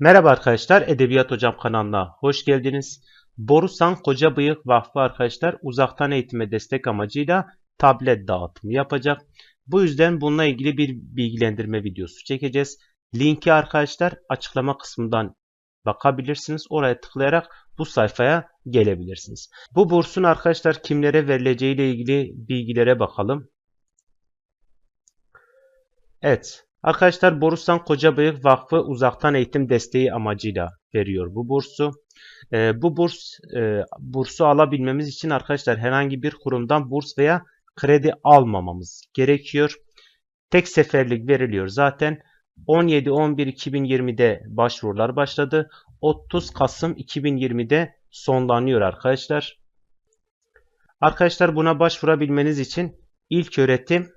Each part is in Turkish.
Merhaba arkadaşlar, Edebiyat Hocam kanalına hoş geldiniz. Borusan Koca Bıyık Vakfı arkadaşlar uzaktan eğitime destek amacıyla tablet dağıtımı yapacak. Bu yüzden bununla ilgili bir bilgilendirme videosu çekeceğiz. Linki arkadaşlar açıklama kısmından bakabilirsiniz. Oraya tıklayarak bu sayfaya gelebilirsiniz. Bu bursun arkadaşlar kimlere verileceği ile ilgili bilgilere bakalım. Evet. Arkadaşlar Borusan Kocabıyık Vakfı uzaktan eğitim desteği amacıyla veriyor bu bursu. Ee, bu burs e, bursu alabilmemiz için arkadaşlar herhangi bir kurumdan burs veya kredi almamamız gerekiyor. Tek seferlik veriliyor zaten. 17-11-2020'de başvurular başladı. 30 Kasım 2020'de sonlanıyor arkadaşlar. Arkadaşlar buna başvurabilmeniz için ilk öğretim,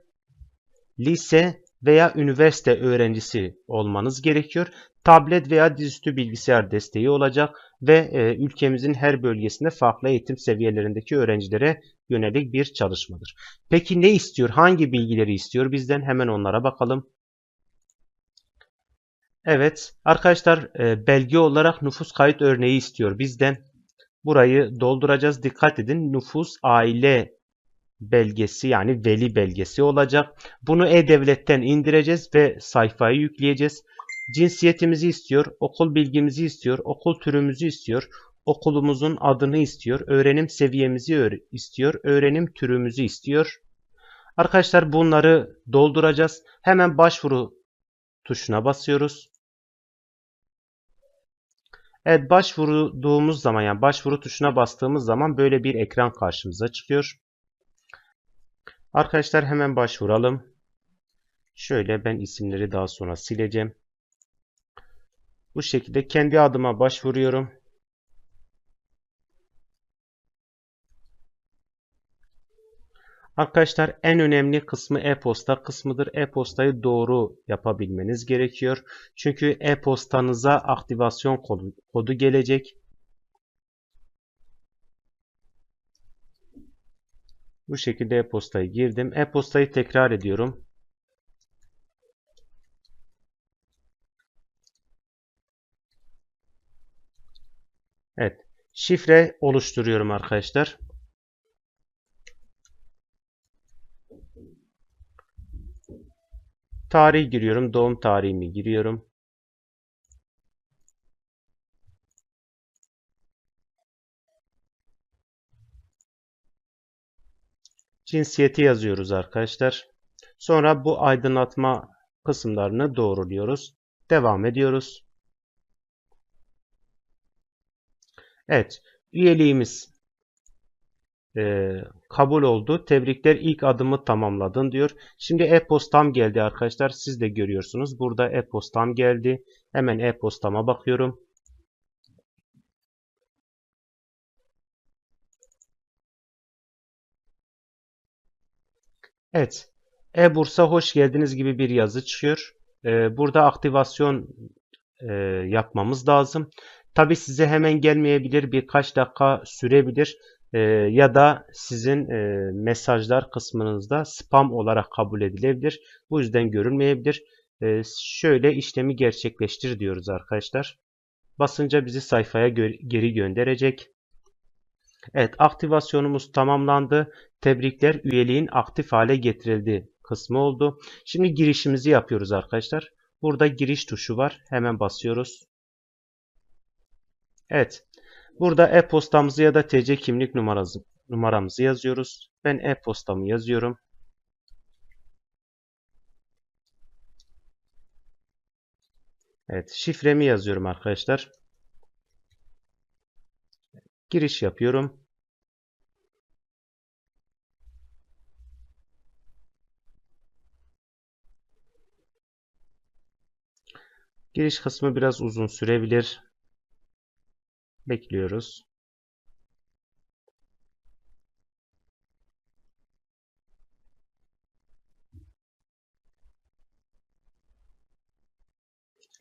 lise veya üniversite öğrencisi olmanız gerekiyor. Tablet veya dizüstü bilgisayar desteği olacak ve e, ülkemizin her bölgesinde farklı eğitim seviyelerindeki öğrencilere yönelik bir çalışmadır. Peki ne istiyor? Hangi bilgileri istiyor? Bizden hemen onlara bakalım. Evet, arkadaşlar e, belge olarak nüfus kayıt örneği istiyor bizden. Burayı dolduracağız. Dikkat edin. Nüfus, aile belgesi yani veli belgesi olacak. Bunu e-devletten indireceğiz ve sayfaya yükleyeceğiz. Cinsiyetimizi istiyor, okul bilgimizi istiyor, okul türümüzü istiyor, okulumuzun adını istiyor, öğrenim seviyemizi istiyor, öğrenim türümüzü istiyor. Arkadaşlar bunları dolduracağız. Hemen başvuru tuşuna basıyoruz. Evet başvurduğumuz zaman yani başvuru tuşuna bastığımız zaman böyle bir ekran karşımıza çıkıyor. Arkadaşlar hemen başvuralım. Şöyle ben isimleri daha sonra sileceğim. Bu şekilde kendi adıma başvuruyorum. Arkadaşlar en önemli kısmı e-posta kısmıdır. E-postayı doğru yapabilmeniz gerekiyor. Çünkü e-postanıza aktivasyon kodu, gelecek. Bu şekilde e-postayı girdim. E-postayı tekrar ediyorum. Evet. Şifre oluşturuyorum arkadaşlar. Tarih giriyorum. Doğum tarihimi giriyorum. Cinsiyeti yazıyoruz arkadaşlar. Sonra bu aydınlatma kısımlarını doğruluyoruz. Devam ediyoruz. Evet. Üyeliğimiz e, kabul oldu. Tebrikler ilk adımı tamamladın diyor. Şimdi e-postam geldi arkadaşlar. Siz de görüyorsunuz. Burada e-postam geldi. Hemen e-postama bakıyorum. Evet. E-Bursa hoş geldiniz gibi bir yazı çıkıyor. Ee, burada aktivasyon e, yapmamız lazım. Tabi size hemen gelmeyebilir. Birkaç dakika sürebilir. Ee, ya da sizin e, mesajlar kısmınızda spam olarak kabul edilebilir. Bu yüzden görünmeyebilir. Ee, şöyle işlemi gerçekleştir diyoruz arkadaşlar. Basınca bizi sayfaya geri gönderecek. Evet aktivasyonumuz tamamlandı. Tebrikler üyeliğin aktif hale getirildi kısmı oldu. Şimdi girişimizi yapıyoruz arkadaşlar. Burada giriş tuşu var. Hemen basıyoruz. Evet. Burada e-postamızı ya da TC kimlik numarası, numaramızı yazıyoruz. Ben e-postamı yazıyorum. Evet. Şifremi yazıyorum arkadaşlar. Giriş yapıyorum. Giriş kısmı biraz uzun sürebilir. Bekliyoruz.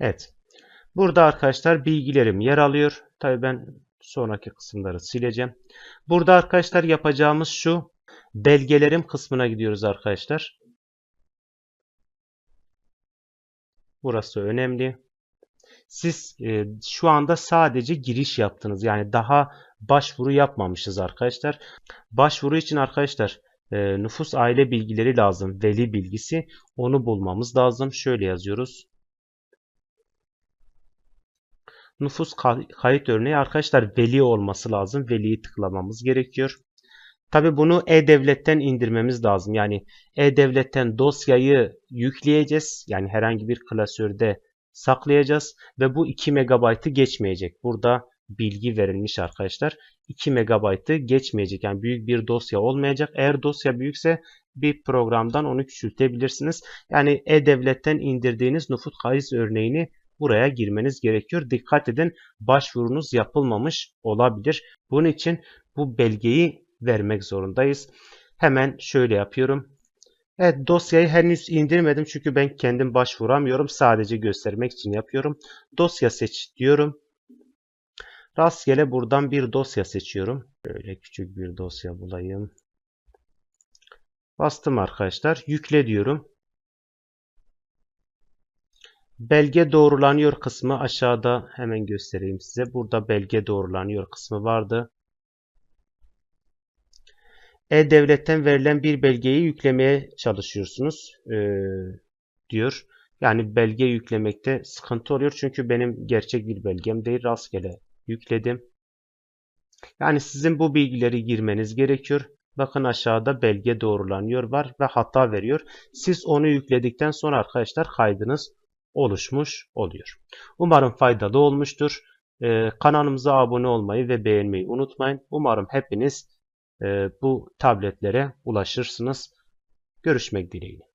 Evet. Burada arkadaşlar bilgilerim yer alıyor. Tabii ben sonraki kısımları sileceğim. Burada arkadaşlar yapacağımız şu. Belgelerim kısmına gidiyoruz arkadaşlar. Burası önemli. Siz e, şu anda sadece giriş yaptınız. Yani daha başvuru yapmamışız arkadaşlar. Başvuru için arkadaşlar e, nüfus aile bilgileri lazım. Veli bilgisi. Onu bulmamız lazım. Şöyle yazıyoruz. Nüfus kay- kayıt örneği arkadaşlar veli olması lazım. Veliyi tıklamamız gerekiyor. Tabi bunu e-devletten indirmemiz lazım. Yani e-devletten dosyayı yükleyeceğiz. Yani herhangi bir klasörde saklayacağız ve bu 2 MB'ı geçmeyecek. Burada bilgi verilmiş arkadaşlar. 2 MB'ı geçmeyecek. Yani büyük bir dosya olmayacak. Eğer dosya büyükse bir programdan onu küçültebilirsiniz. Yani e-devletten indirdiğiniz nüfus kayıt örneğini buraya girmeniz gerekiyor. Dikkat edin başvurunuz yapılmamış olabilir. Bunun için bu belgeyi vermek zorundayız. Hemen şöyle yapıyorum. Evet dosyayı henüz indirmedim çünkü ben kendim başvuramıyorum. Sadece göstermek için yapıyorum. Dosya seç diyorum. Rastgele buradan bir dosya seçiyorum. Böyle küçük bir dosya bulayım. Bastım arkadaşlar. Yükle diyorum. Belge doğrulanıyor kısmı aşağıda hemen göstereyim size. Burada belge doğrulanıyor kısmı vardı. E-Devlet'ten verilen bir belgeyi yüklemeye çalışıyorsunuz ee, diyor. Yani belge yüklemekte sıkıntı oluyor. Çünkü benim gerçek bir belgem değil. Rastgele yükledim. Yani sizin bu bilgileri girmeniz gerekiyor. Bakın aşağıda belge doğrulanıyor var ve hata veriyor. Siz onu yükledikten sonra arkadaşlar kaydınız oluşmuş oluyor. Umarım faydalı olmuştur. Ee, kanalımıza abone olmayı ve beğenmeyi unutmayın. Umarım hepiniz e, bu tabletlere ulaşırsınız. Görüşmek dileğiyle.